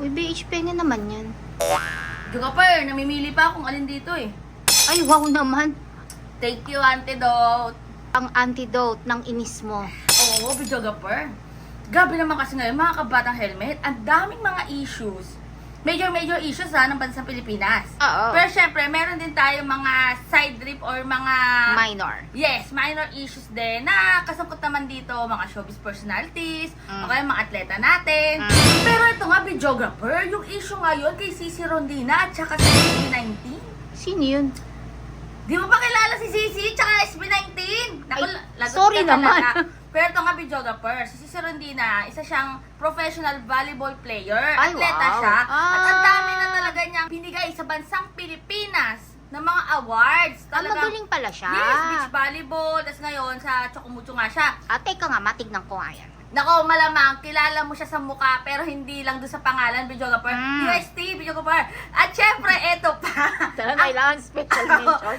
Uy, BH pengen naman yan. Jogapper, namimili pa akong alin dito eh. Ay, wow naman. Take you, antidote. Ang antidote ng inis mo. Oo, videographer. Gabi naman kasi ngayon, mga kabatang helmet, ang daming mga issues. Major-major issues ha, ng bansang Pilipinas. Oo. Pero syempre, meron din tayong mga side drip or mga... Minor. Yes, minor issues din na kasangkot naman dito mga showbiz personalities, Mm. o kaya mga atleta natin. Mm. Pero ito nga, videographer, yung issue ngayon kay Cici Rondina at saka sa SB19. Sino yun? Di mo pa kilala si Cici tsaka SB19? Naku, Ay, sorry naman. talaga. Pero ito nga, videographer, si Cici Rondina, isa siyang professional volleyball player. Ay, Atleta wow. siya. At ang Ah. dami na talaga niyang binigay sa bansang Pilipinas ng mga awards. Ah, Talagang- magaling pala siya. Yes, beach volleyball. Tapos ngayon, sa Chocumucho nga siya. Ah, teka nga, matignan ko nga yan. Nako, malamang, kilala mo siya sa mukha, pero hindi lang doon sa pangalan, videographer. Mm. UST, videographer. At syempre, eto pa. kailangan special mention.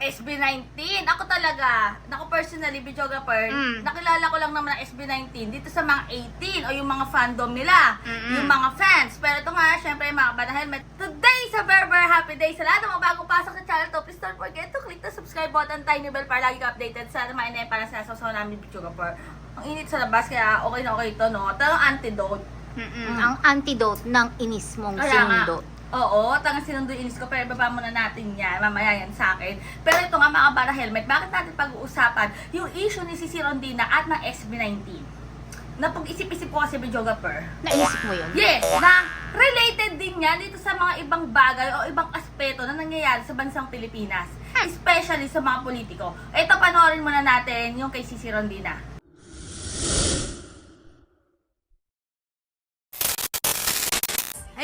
SB19. Ako talaga, ako personally, videographer, Mm. nakilala ko lang naman ang SB19 dito sa mga 18 o yung mga fandom nila, Mm-mm. yung mga fans. Pero ito nga, syempre, mga bata helmet. Today sa Berber Happy Day, sa lahat ng mga bagong pasok sa channel to, please don't forget to click the subscribe button, tiny bell para lagi ka updated sa mga inay para sa sasaw namin videographer. Ang init sa labas, kaya okay na okay ito, no? Talagang antidote. Mm-mm. Ang antidote ng inis mong Kaya nga. sinundo. Oo, tangang sinundo inis ko, pero baba muna natin yan. Mamaya yan sa akin. Pero ito nga mga bara helmet, bakit natin pag-uusapan yung issue ni Cici Rondina at ng SB19? Na pag-isip-isip ko kasi videographer. Naisip mo yun? Yes, na related din yan dito sa mga ibang bagay o ibang aspeto na nangyayari sa bansang Pilipinas. Especially sa mga politiko. Ito, panoorin muna natin yung kay Cici Rondina.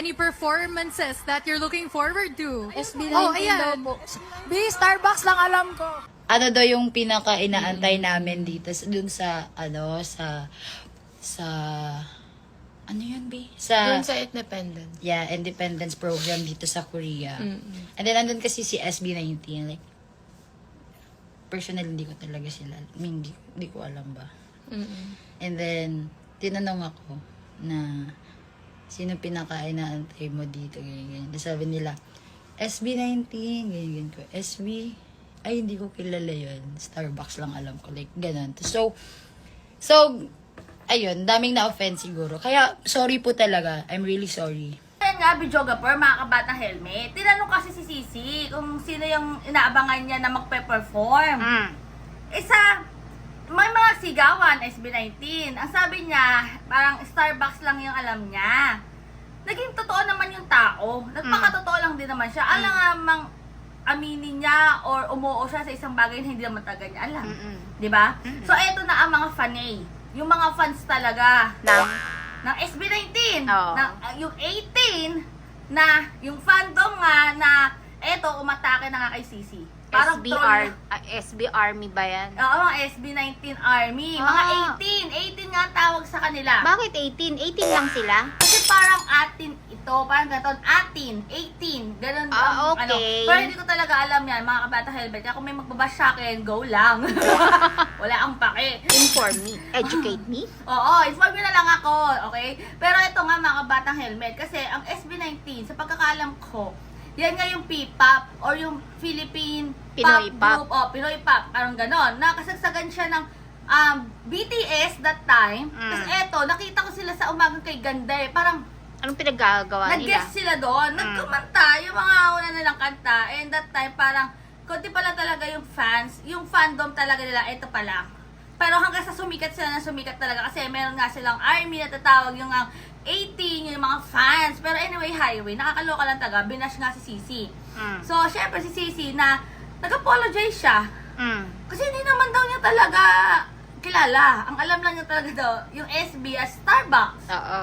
Any performances that you're looking forward to? SB19 Oh, daw ayan. po. B, Starbucks lang alam ko. ano daw yung pinaka inaantay namin dito sa- dun sa ano sa sa ano yun B? Sa Doon sa Independent. yeah, independence program dito sa Korea. And then andun kasi si SB19 like personally hindi ko talaga sila I mean, hindi, hindi ko alam ba. And then tinanong ako na sino pinaka inaantay mo dito ganyan, ganyan. Sabi nila SB19 ganyan, ganyan ko. SB ay hindi ko kilala yun. Starbucks lang alam ko like ganun. So so ayun, daming na-offend siguro. Kaya sorry po talaga. I'm really sorry. Ayan nga, videographer, mga kabatang helmet. Tinanong kasi si Sisi kung sino yung inaabangan niya na magpe-perform. Mm. Isa, may mga sigawan, SB19. Ang sabi niya, parang Starbucks lang yung alam niya. Naging totoo naman yung tao. Nagpakatotoo lang din naman siya. Alam nga mang aminin niya or umuo siya sa isang bagay na hindi naman talaga niya alam. Mm-mm. Di ba? So, eto na ang mga fanay. Yung mga fans talaga Nang, ng SB19, Oo. ng, uh, yung 18, na yung fandom nga na eto, umatake na nga kay Sisi. Parang SB, troll Ar- ah, SB Army ba yan? Oo, mga SB19 Army. Mga Ah. 18. 18 nga ang tawag sa kanila. Bakit 18? 18 lang sila? Kasi parang atin ito. Parang gaton. Atin. 18. Ganon. Ah, ang, okay. Ano. Pero hindi ko talaga alam yan, mga kabata helmet. Kaya kung may magbabash sa akin, go lang. Wala ang pake. Inform me. Educate me. Oo, inform nyo na lang ako, okay? Pero ito nga mga kabatang helmet, kasi ang SB19, sa pagkakalam ko, yan nga yung P-pop or yung Philippine Pinoy pop, pop. group, o Pinoy pop, parang ganon. Nakasagsagan siya ng um, BTS that time. Mm. Tapos eto, nakita ko sila sa umagang kay Ganda eh. Parang Anong pinaggagawa nila? nag-guest sila doon. Mm. Nagkumanta yung mga una nilang kanta. And that time, parang, konti pala talaga yung fans, yung fandom talaga nila, eto pala. Pero hanggang sa sumikat sila na sumikat talaga kasi meron nga silang army na tatawag yung ang 18, yung mga fans. Pero anyway, highway, nakakaloka lang taga, binash nga si Sisi. Mm. So, syempre si Sisi na nag-apologize siya. Mm. Kasi hindi naman daw niya talaga kilala. Ang alam lang niya talaga daw, yung SB as Starbucks. Oo.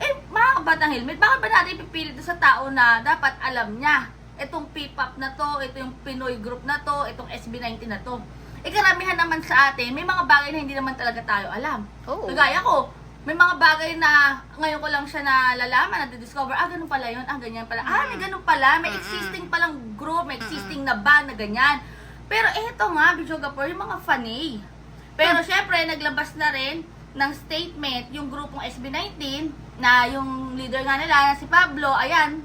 Eh, mga kabatang helmet, bakit ba natin ipipilit sa tao na dapat alam niya? Itong P-pop na to, ito yung Pinoy group na to, itong SB19 na to. Eh, karamihan naman sa atin, may mga bagay na hindi naman talaga tayo alam. Oo. Kagaya ko, may mga bagay na ngayon ko lang siya nalalaman, na-discover, ah, ganun pala yun, ah, ganyan pala. Ah, may ganun pala, may existing palang group, may existing na band na ganyan. Pero eto nga, Bijogapur, yung mga fanay. Pero syempre, naglabas na rin ng statement yung grupong SB19 na yung leader nga nila, na si Pablo, ayan,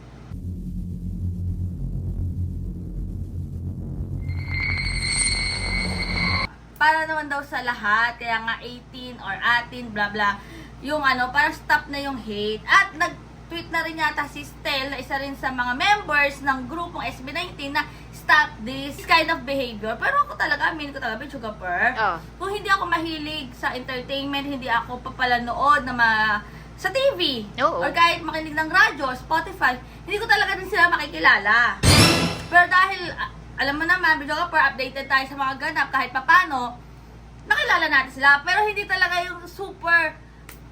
para naman daw sa lahat, kaya nga 18 or 18, blah blah, yung ano, para stop na yung hate. At nag-tweet na rin yata si Stel, na isa rin sa mga members ng grupong SB19 na stop this kind of behavior. Pero ako talaga, amin ko talaga, Bichuga Per. Oh. Kung hindi ako mahilig sa entertainment, hindi ako papalanood na ma sa TV, Oo. or kahit makinig ng radyo, Spotify, hindi ko talaga din sila makikilala. Pero dahil, alam mo naman, video ka per updated tayo sa mga ganap kahit papano, nakilala natin sila. Pero hindi talaga yung super,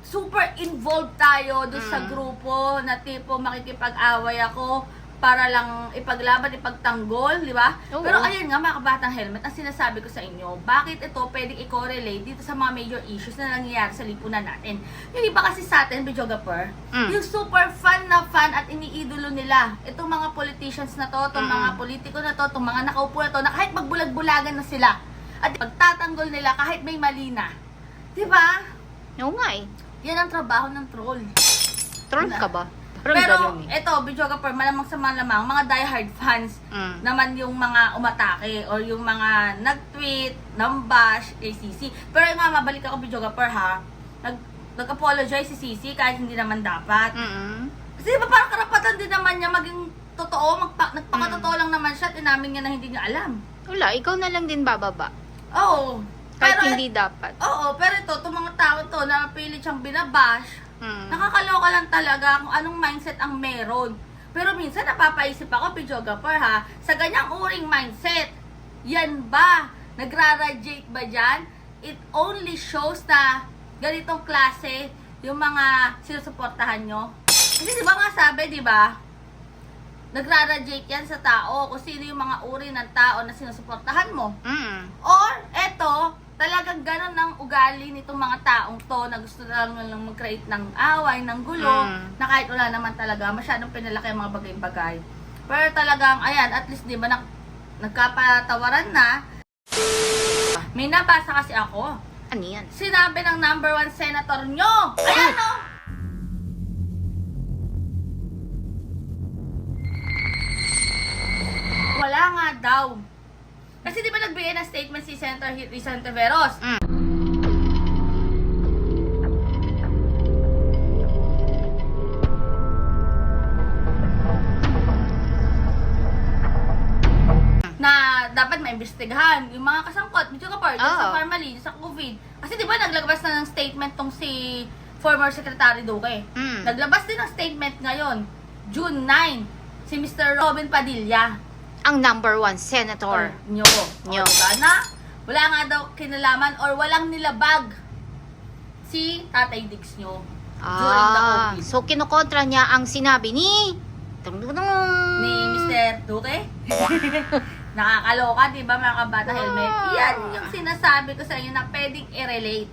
super involved tayo doon sa Mm. grupo na tipo makikipag-away ako para lang ipaglaban, ipagtanggol, di ba? Oo. Pero ayun nga, mga kabatang helmet, ang sinasabi ko sa inyo, bakit ito pwedeng i-correlate dito sa mga major issues na nangyayari sa lipunan natin? Yung iba kasi sa atin, videographer, Mm. yung super fan na fan at iniidolo nila, itong mga politicians na to, itong Mm. mga politiko na to, itong mga nakaupo na to, na kahit magbulag-bulagan na sila, at pagtatanggol nila kahit may mali na. Di ba? Oo nga eh. Yan ang trabaho ng troll. Troll ka ba? Pero ganun eh. ito, videographer, malamang sa malamang, mga diehard fans, Mm. naman yung mga umatake or yung mga nag-tweet, nambash kay Sisi. Pero yung nga, mabalik ako videographer ha, nag, nag-apologize si Sisi kahit hindi naman dapat. Mm-mm. Kasi ba parang karapatan din naman niya maging totoo, magpa, nagpakatotoo lang naman siya at inamin niya na hindi niya alam. Wala, ikaw na lang din bababa. Oo. Kahit Pero, hindi dapat. Oo, pero ito, itong mga tao to na pilit siyang binabash, Mm. Nakakaloka lang talaga kung anong mindset ang meron. Pero minsan napapaisip ako, videographer ha, sa ganyang uring mindset, yan ba? Nagra-radiate ba dyan? It only shows na ganitong klase yung mga sinusuportahan nyo. Kasi di ba nga sabi, di ba? Nagra-radiate yan sa tao kung sino yung mga uri ng tao na sinusuportahan mo. Mm. Or, eto, talagang ganun ang ugali nitong mga taong to na gusto lang lang mag-create ng away, ng gulo, Mm. na kahit wala naman talaga, masyadong pinalaki ang mga bagay-bagay. Pero talagang, ayan, at least di ba, nak- nagkapatawaran na. May nabasa kasi ako. Ano yan? Sinabi ng number one senator nyo. Ayan o! Wala nga daw. Kasi di ba nagbigay ng statement si Senator Rizal Teveros? Mm. na dapat maimbestigahan yung mga kasangkot, medyo kapar, dun sa Oo. formalin, sa COVID. Kasi di ba naglabas na ng statement tong si former Secretary Duque. Mm. Naglabas din ng statement ngayon, June 9, si Mr. Robin Padilla. Ang number one senator. Or nyo. Nyo. O, diba na? Wala nga daw kinalaman or walang nilabag si Tatay Diggs nyo during the Ah, COVID. so kinukontra niya ang sinabi ni... Ni Mr. Duque. Nakakaloka, di ba mga kabata helmet? Ah. Yan yung sinasabi ko sa inyo na pwedeng i-relate.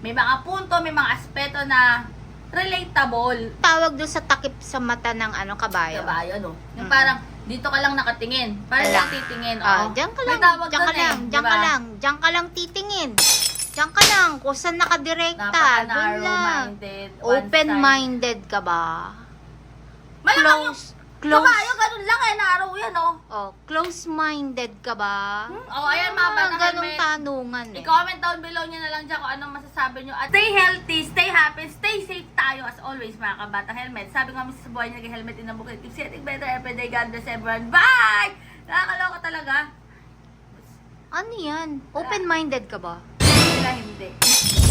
May mga punto, may mga aspeto na relatable. Tawag doon sa takip sa mata ng ano kabayo. Kabayo, no? Yung Mm. parang, dito ka lang nakatingin. Wala. lang titingin. Ah, oo. diyan ka May lang, diyan ka eh, lang, di diyan ba? ka lang, diyan ka lang titingin. Diyan ka lang, kung saan nakadirekta, doon lang. Open-minded ka ba? Malamang Close, close, kabayo, ganun lang yan, oh. close-minded ka ba? Hmm? Oh, ayan mga bata Ah, ganong helmet. tanungan eh. I-comment down below nyo na lang dyan kung anong masasabi nyo. At stay healthy, stay happy, stay safe tayo as always mga kabata helmet. Sabi nga sa buhay niya, helmet in the bukid. Keep getting better every day. God bless everyone. Bye! Nakakaloka talaga. Ano yan? Open-minded ka ba? Sila hindi.